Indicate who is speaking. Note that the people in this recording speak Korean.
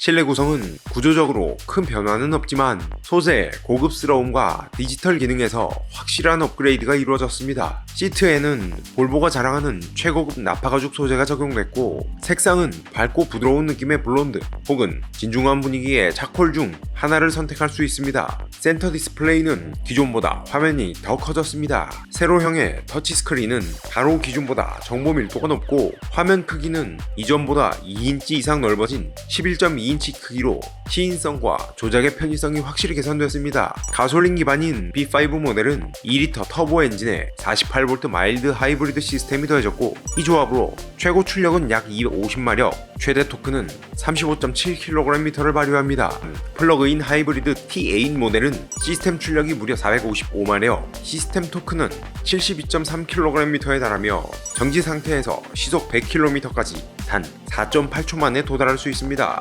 Speaker 1: 실내 구성은 구조적으로 큰 변화는 없지만 소재, 고급스러움과 디지털 기능에서 확실한 업그레이드가 이루어졌습니다. 시트에는 볼보가 자랑하는 최고급 나파 가죽 소재가 적용됐고 색상은 밝고 부드러운 느낌의 블론드 혹은 진중한 분위기의 차콜 중 하나를 선택할 수 있습니다. 센터 디스플레이는 기존보다 화면이 더 커졌습니다. 세로형의 터치 스크린은 바로 기존보다 정보 밀도가 높고 화면 크기는 이전보다 2인치 이상 넓어진 11.2인치 크기로 시인성과 조작의 편의성이 확실히 개선되었습니다. 가솔린 기반인 B5 모델은 2리터 터보 엔진에 48V 마일드 하이브리드 시스템이 더해졌고 이 조합으로 최고 출력은 약 250마력, 최대 토크는 35.7kgm를 발휘합니다. 플러그인 하이브리드 T8 모델은 시스템 출력이 무려 455마력, 시스템 토크는 72.3kgm에 달하며 정지 상태에서 시속 100km까지 단 4.8초 만에 도달할 수 있습니다.